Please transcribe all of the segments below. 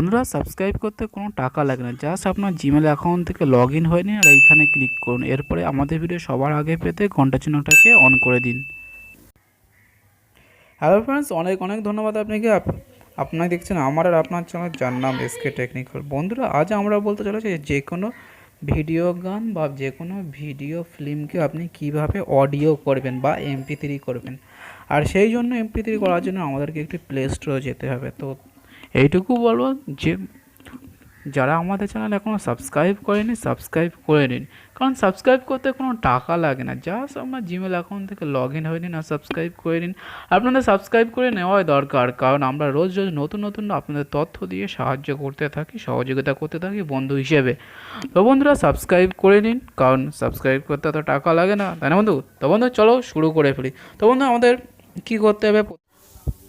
বন্ধুরা সাবস্ক্রাইব করতে কোনো টাকা লাগে না। জাস্ট আপনার জিমেল অ্যাকাউন্ট থেকে লগ ইন হয়ে নিন আর এইখানে ক্লিক করুন। এরপরে আমাদের ভিডিও সবার আগে পেতে ঘণ্টা চিহ্নটাকে অন করে দিন। হ্যালো ফ্রেন্ডস অনেক অনেক ধন্যবাদ আপনাকে। আপ- আপনারা দেখছেন আমার আর আপনার চ্যানেল যার নাম এসকে টেকনিক্যাল বন্ধুরা, আজ আমরা বলতে চলেছি যে কোনো ভিডিও গান বা যে কোনো ভিডিও ফিল্মকে আপনি কীভাবে অডিও করবেন বা এমপি থ্রি করবেন। আর সেই জন্য এমপি থ্রি করার জন্য আমাদেরকে একটি প্লে স্টোরে যেতে হবে। তো এইটুকু বলব যে যারা আমাদের চ্যানেল এখনও সাবস্ক্রাইব করেনি সাবস্ক্রাইব করে নিন। কারণ সাবস্ক্রাইব করতে কোনো টাকা লাগে না। জাস্ট আপনার জিমেল অ্যাকাউন্ট থেকে লগ ইন হয়ে নিন আর সাবস্ক্রাইব করে নিন। আপনাদের সাবস্ক্রাইব করে নেওয়াই দরকার। কারণ আমরা রোজ রোজ নতুন নতুন আপনাদের তথ্য দিয়ে সাহায্য করতে থাকি, সহযোগিতা করতে থাকি বন্ধু হিসেবে। তো বন্ধুরা সাবস্ক্রাইব করে নিন। কারণ সাবস্ক্রাইব করতে তো টাকা লাগে না। তাই না বন্ধু? তো বন্ধু, চলো শুরু করে ফেলি। তো বন্ধু, আমাদের কী করতে হবে?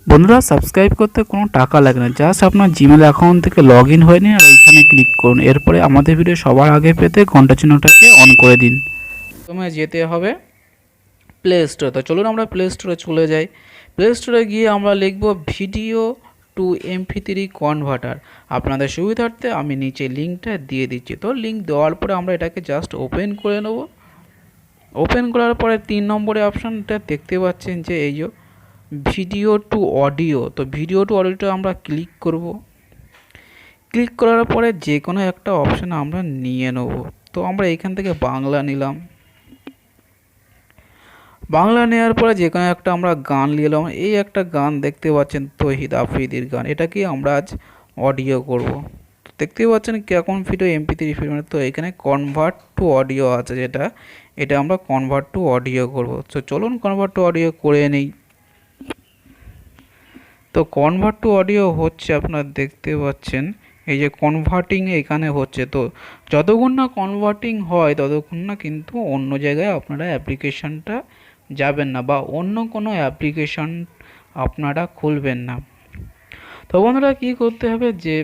বন্ধুরা সাবস্ক্রাইব করতে কোনো টাকা লাগে না। জাস্ট আপনার জিমেল অ্যাকাউন্ট থেকে লগ ইন হয়ে নিন আর এইখানে ক্লিক করুন। এরপরে আমাদের ভিডিও সবার আগে পেতে ঘণ্টা চিহ্নটাকে অন করে দিন। প্রথমে যেতে হবে প্লে স্টোর তো চলুন আমরা প্লে স্টোরে চলে যাই। প্লে স্টোরে গিয়ে আমরা লিখব video to MP three converter আপনাদের সুবিধার্থে আমি নিচে লিঙ্কটা দিয়ে দিচ্ছি। তো লিঙ্ক দেওয়ার পরে আমরা এটাকে জাস্ট ওপেন করে নেব। ওপেন করার পরে তিন নম্বরে অপশানটা দেখতে পাচ্ছেন যে এই যে ভিডিও টু অডিও তো ভিডিও টু অডিওটা আমরা ক্লিক করব। ক্লিক করার পরে যে কোনো একটা অপশান আমরা নিয়ে নেব। তো আমরা এখান থেকে বাংলা নিলাম। বাংলা নেওয়ার পরে যে কোনো একটা আমরা গান নিলাম এই একটা গান দেখতে পাচ্ছেন তহিদ আফ্রিদির গান। এটাকে আমরা আজ অডিও করব। দেখতে পাচ্ছেন কেমন ভিডিও এমপি থ্রি ফিল্মের তো এখানে কনভার্ট টু অডিও আছে যেটা। এটা আমরা কনভার্ট টু অডিও করব। তো চলুন কনভার্ট টু অডিও করে নিই। তো কনভার্ট টু অডিও হচ্ছে আপনারা দেখতে পাচ্ছেন, এই যে কনভার্টিং এখানে হচ্ছে। তো যতক্ষণ না কনভার্টিং হয়, ততক্ষণ না কিন্তু অন্য জায়গায় আপনারা অ্যাপ্লিকেশনটা যাবেন না বা অন্য কোনো অ্যাপ্লিকেশন আপনারা খুলবেন না। তো বন্ধুরা কী করতে হবে যে,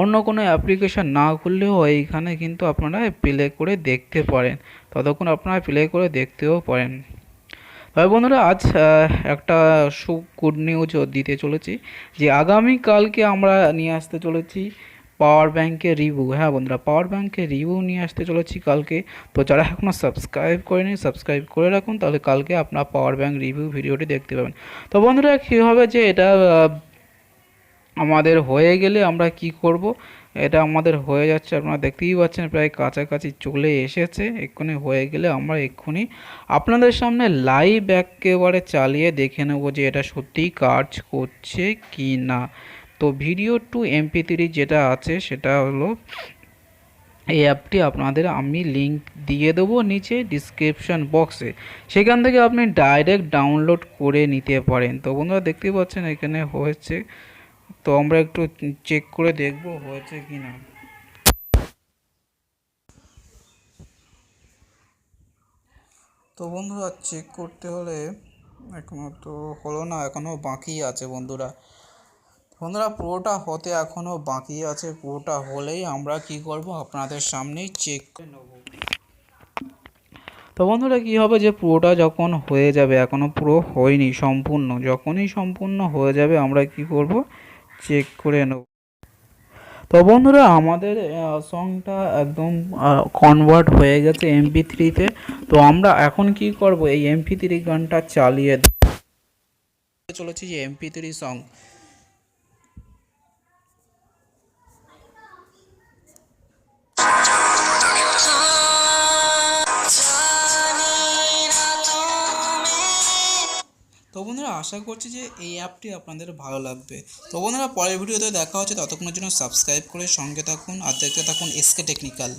অন্য কোনো অ্যাপ্লিকেশন না খুললেও এইখানে কিন্তু আপনারা প্লে করে দেখতে পারেন। ততক্ষণ আপনারা প্লে করে দেখতেও পারেন। তবে বন্ধুরা, আজ একটা সু গুড নিউজ দিতে চলেছি যে আগামীকালকে আমরা নিয়ে আসতে চলেছি পাওয়ার ব্যাংকের রিভিউ হ্যাঁ বন্ধুরা পাওয়ার ব্যাংকের রিভিউ নিয়ে আসতে চলেছি কালকে। তো যারা এখনও সাবস্ক্রাইব করেনি সাবস্ক্রাইব করে রাখুন, তাহলে কালকে আপনার পাওয়ার ব্যাংক রিভিউ ভিডিওটি দেখতে পাবেন। তো বন্ধুরা, কী হবে যে এটা আমাদের হয়ে গেলে আমরা কি করব? এটা আমাদের হয়ে যাচ্ছে, আপনারা দেখতেই পাচ্ছেন, প্রায় কাছাকাছি চলে এসেছে। এক্ষুনি হয়ে গেলে আমরা এক্ষুনি আপনাদের সামনে লাইভ একেবারে চালিয়ে দেখে নেব যে এটা সত্যিই কাজ করছে কি না। তো ভিডিও টু এমপি থ্রি যেটা আছে, সেটা হলো এই অ্যাপটি আপনাদের আমি লিংক দিয়ে দেবো নিচে ডিসক্রিপশন বক্সে সেখান থেকে আপনি ডাইরেক্ট ডাউনলোড করে নিতে পারেন। তো বন্ধুরা দেখতেই পাচ্ছেন, এখানে হয়েছে তো আমরা একটু চেক করে দেখব হয়েছে কি না তো বন্ধুরা চেক করতে হলে এখনও তো হলো না এখনও বাকি আছে বন্ধুরা। বন্ধুরা পুরোটা হতে এখনও বাকি আছে পুরোটা হলেই আমরা কি করব আপনাদের সামনেই চেক করে নেব। তো বন্ধুরা কী হবে যে পুরোটা যখন হয়ে যাবে এখনও পুরো হয়নি সম্পূর্ণ। যখনই সম্পূর্ণ হয়ে যাবে আমরা কি করব? চেক করে নেব। তো বন্ধুরা, আমাদের সংটা একদম কনভার্ট হয়ে গেছে এমপি থ্রিতে তো। আমরা এখন কি করব? এই এমপি থ্রি গানটা চালিয়ে চলেছি যে এমপি থ্রি সং তো বন্ধুরা, আশা করছি যে এই অ্যাপটি আপনাদের ভালো লাগবে। তো বন্ধুরা, পরের ভিডিওতে দেখা হচ্ছে। ততক্ষণের জন্য সাবস্ক্রাইব করে সঙ্গে থাকুন আর দেখতে থাকুন এসকে টেকনিক্যাল